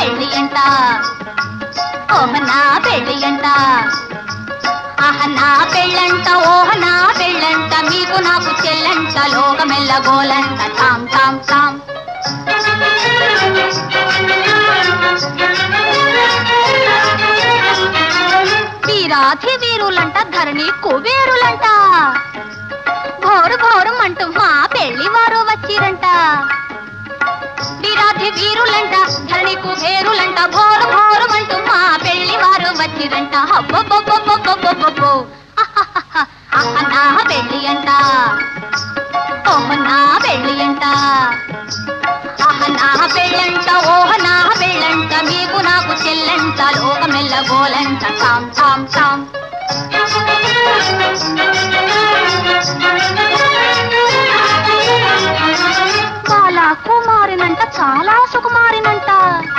పెళ్ళి అంట ఓహ నా పెళ్ళంట ఓహనా పెళ్ళంట మీకు నాకు చెల్లంట లోకమెల్ల గోలంట. తాం తాం తాం వీరాధి వీరులంట ధరణి కుబేరులంట. ఘోరు ఘోరం అంటూ మా పెళ్ళి వారు వచ్చిరంట వీరాధి వీరులంట కుబేరులంట ఘోరు మా పెళ్ళి వారు వచ్చిరంట హబ్బబ్బబ్బబ్బబ్బబ్బబ్బో. నా పెళ్ళి అంట ఓహ నా పెళ్ళి అంట అహ నా పెళ్ళంట. ఓహ నా పెళ్ళంట. మీకు నాకు చెల్లంట. లోకమెల్ల గోలంట. తాం తాం తాం చాలా కుమారినంట చాలా సుకుమారినంట.